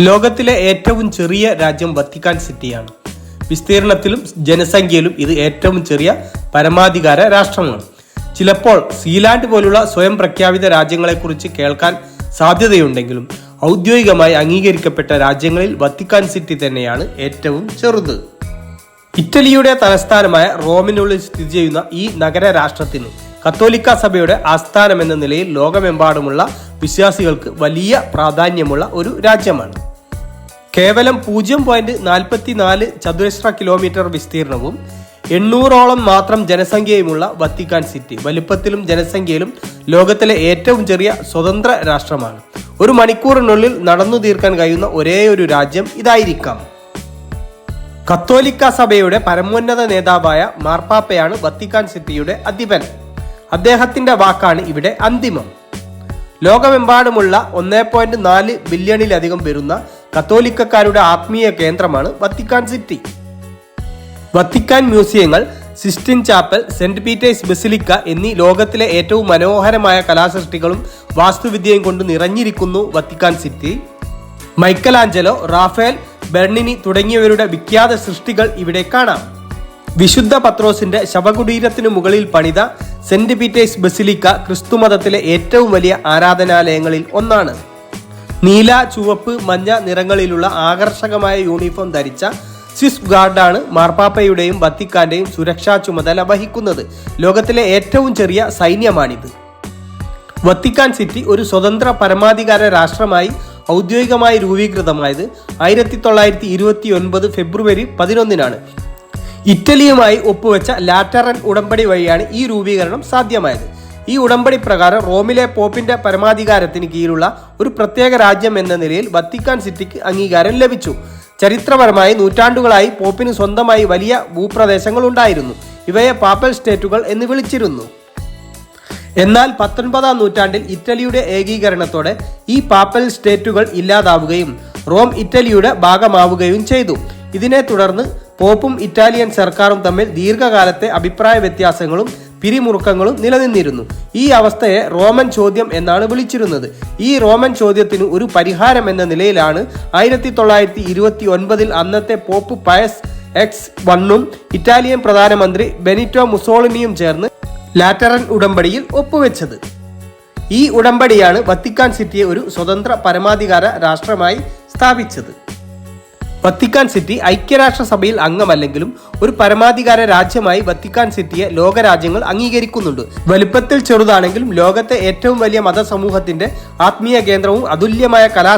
ലോകത്തിലെ ഏറ്റവും ചെറിയ രാജ്യം വത്തിക്കാൻ സിറ്റിയാണ്. വിസ്തീർണത്തിലും ജനസംഖ്യയിലും ഇത് ഏറ്റവും ചെറിയ പരമാധികാര രാഷ്ട്രമാണ്. ചിലപ്പോൾ സീലാൻഡ് പോലുള്ള സ്വയം പ്രഖ്യാപിത രാജ്യങ്ങളെക്കുറിച്ച് കേൾക്കാൻ സാധ്യതയുണ്ടെങ്കിലും ഔദ്യോഗികമായി അംഗീകരിക്കപ്പെട്ട രാജ്യങ്ങളിൽ വത്തിക്കാൻ സിറ്റി തന്നെയാണ് ഏറ്റവും ചെറുത്. ഇറ്റലിയുടെ തലസ്ഥാനമായ റോമിനുള്ളിൽ സ്ഥിതി ചെയ്യുന്ന ഈ നഗര രാഷ്ട്രത്തിന് കത്തോലിക്ക സഭയുടെ ആസ്ഥാനമെന്ന നിലയിൽ ലോകമെമ്പാടുമുള്ള വിശ്വാസികൾക്ക് വലിയ പ്രാധാന്യമുള്ള ഒരു രാജ്യമാണ്. കേവലം പൂജ്യം പോയിന്റ് നാൽപ്പത്തി നാല് ചതുരശ്ര കിലോമീറ്റർ വിസ്തീർണവും എണ്ണൂറോളം മാത്രം ജനസംഖ്യയുമുള്ള വത്തിക്കാൻ സിറ്റി വലിപ്പത്തിലും ജനസംഖ്യയിലും ലോകത്തിലെ ഏറ്റവും ചെറിയ സ്വതന്ത്ര രാഷ്ട്രമാണ്. ഒരു മണിക്കൂറിനുള്ളിൽ നടന്നു തീർക്കാൻ കഴിയുന്ന ഒരേ ഒരു രാജ്യം ഇതായിരിക്കാം. കത്തോലിക്ക സഭയുടെ പരമോന്നത നേതാവായ മാർപ്പാപ്പയാണ് വത്തിക്കാൻ സിറ്റിയുടെ അധിപൻ. അദ്ദേഹത്തിന്റെ വാക്കാണ് ഇവിടെ അന്തിമം. ലോകമെമ്പാടുമുള്ള ഒന്നേ പോയിന്റ് നാല് ബില്യണിലധികം വരുന്ന കത്തോലിക്കക്കാരുടെ ആത്മീയ കേന്ദ്രമാണ് വത്തിക്കാൻ സിറ്റി. വത്തിക്കാൻ മ്യൂസിയങ്ങൾ Sistine Chapel Saint Peter's basilica എന്നീ ലോകത്തിലെ ഏറ്റവും മനോഹരമായ കലാസൃഷ്ടികളും വാസ്തുവിദ്യയും കൊണ്ട് നിറഞ്ഞിരിക്കുന്നു Vatican City. Michelangelo Raphael Bernini തുടങ്ങിയവരുടെ വിഖ്യാത സൃഷ്ടികൾ ഇവിടെ കാണാം. വിശുദ്ധ പത്രോസിന്റെ ശവകുടീരത്തിനു മുകളിൽ പണിത സെന്റ് പീറ്റേഴ്സ് ബസിലിക്ക ക്രിസ്തുമതത്തിലെ ഏറ്റവും വലിയ ആരാധനാലയങ്ങളിൽ ഒന്നാണ്. നീല ചുവപ്പ് മഞ്ഞ നിറങ്ങളിലുള്ള ആകർഷകമായ യൂണിഫോം ധരിച്ച സ്വിസ് ഗാർഡാണ് മാർപ്പാപ്പയുടെയും വത്തിക്കാന്റെയും സുരക്ഷാ ചുമതല വഹിക്കുന്നത്. ലോകത്തിലെ ഏറ്റവും ചെറിയ സൈന്യമാണിത്. വത്തിക്കാൻ സിറ്റി ഒരു സ്വതന്ത്ര പരമാധികാര രാഷ്ട്രമായി ഔദ്യോഗികമായി രൂപീകൃതമായത് ആയിരത്തി തൊള്ളായിരത്തി ഇരുപത്തി ഒൻപത് ഫെബ്രുവരി പതിനൊന്നിനാണ്. ഇറ്റലിയുമായി ഒപ്പുവെച്ച ലാറ്ററൻ ഉടമ്പടി വഴിയാണ് ഈ രൂപീകരണം സാധ്യമായത്. ഈ ഉടമ്പടി പ്രകാരം റോമിലെ പോപ്പിന്റെ പരമാധികാരത്തിന് കീഴിലുള്ള ഒരു പ്രത്യേക രാജ്യം എന്ന നിലയിൽ വത്തിക്കാൻ സിറ്റിക്ക് അംഗീകാരം ലഭിച്ചു. ചരിത്രപരമായി നൂറ്റാണ്ടുകളായി പോപ്പിന് സ്വന്തമായി വലിയ ഭൂപ്രദേശങ്ങൾ ഉണ്ടായിരുന്നു. ഇവയെ പാപ്പൽ സ്റ്റേറ്റുകൾ എന്ന് വിളിച്ചിരുന്നു. എന്നാൽ പത്തൊൻപതാം നൂറ്റാണ്ടിൽ ഇറ്റലിയുടെ ഏകീകരണത്തോടെ ഈ പാപ്പൽ സ്റ്റേറ്റുകൾ ഇല്ലാതാവുകയും റോം ഇറ്റലിയുടെ ഭാഗമാവുകയും ചെയ്തു. ഇതിനെ തുടർന്ന് പോപ്പും ഇറ്റാലിയൻ സർക്കാരും തമ്മിൽ ദീർഘകാലത്തെ അഭിപ്രായ വ്യത്യാസങ്ങളും പിരിമുറുക്കങ്ങളും നിലനിന്നിരുന്നു. ഈ അവസ്ഥയെ റോമൻ ചോദ്യം എന്നാണ് വിളിച്ചിരുന്നത്. ഈ റോമൻ ചോദ്യത്തിന് ഒരു പരിഹാരം എന്ന നിലയിലാണ് ആയിരത്തി തൊള്ളായിരത്തി ഇരുപത്തി ഒൻപതിൽ അന്നത്തെ പോപ്പ് പയസ് എക്സ് വണ്ണും ഇറ്റാലിയൻ പ്രധാനമന്ത്രി ബെനിറ്റോ മുസോളിനിയും ചേർന്ന് ലാറ്ററൻ ഉടമ്പടിയിൽ ഒപ്പുവെച്ചത്. ഈ ഉടമ്പടിയാണ് വത്തിക്കാൻ സിറ്റിയെ ഒരു സ്വതന്ത്ര പരമാധികാര രാഷ്ട്രമായി സ്ഥാപിച്ചത്. വത്തിക്കാൻ സിറ്റി ഐക്യരാഷ്ട്രസഭയിൽ അംഗമല്ലെങ്കിലും ഒരു പരമാധികാര രാജ്യമായി വത്തിക്കാൻ സിറ്റിയെ ലോകരാജ്യങ്ങൾ അംഗീകരിക്കുന്നുണ്ട്. വലുപ്പത്തിൽ ചെറുതാണെങ്കിലും ലോകത്തെ ഏറ്റവും വലിയ മതസമൂഹത്തിന്റെ ആത്മീയ കേന്ദ്രവും അതുല്യമായ കലാ